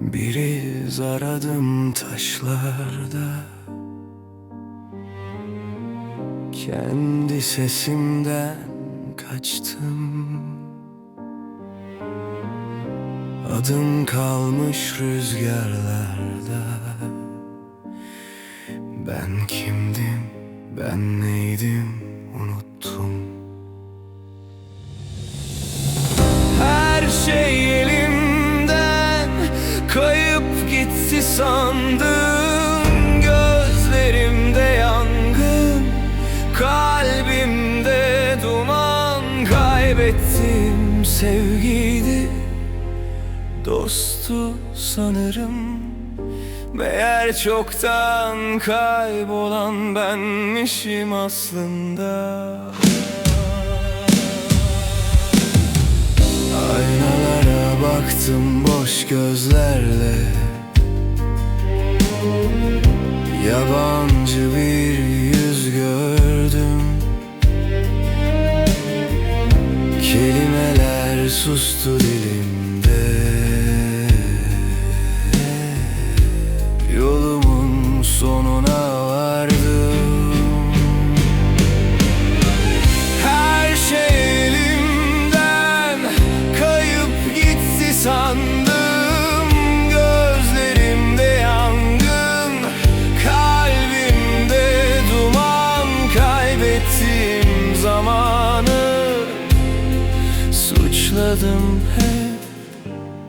Bir iz aradım taşlarda. Kendi sesimden kaçtım. Adım kalmış rüzgarlarda. Ben kimdim, ben neydim unuttum sandım Gözlerimde yangın, kalbimde duman Kaybettim. Sevgiydi, dostu sanırım. Meğer çoktan kaybolan benmişim aslında. Aynalara baktım boş gözlerle Kelimeler sustu dilimde. Yolumun sonuna vardım her şey elimden kayıp gitti sandım. Gözlerimde yangın, kalbimde duman Kaybettiğim suçladım hep.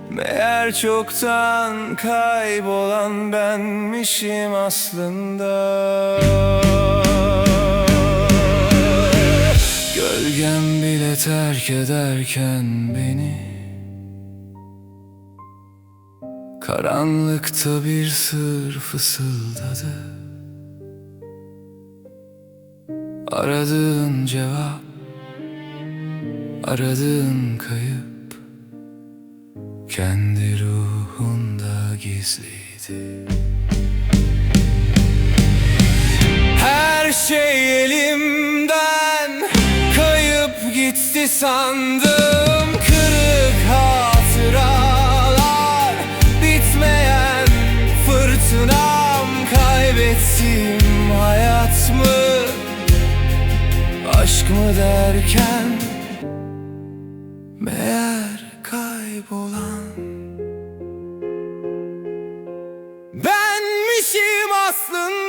Meğer çoktan kaybolan benmişim aslında. Gölgem bile terk ederken beni Karanlıkta bir sır fısıldadı. Aradığın cevap Aradığın kayıp Kendi ruhunda gizliydi. Her şey elimden kayıp gitti sandım. Kırık hatıralar bitmeyen fırtınam Kaybettim hayat mı? Aşk mı derken kaybolan Benmişim aslında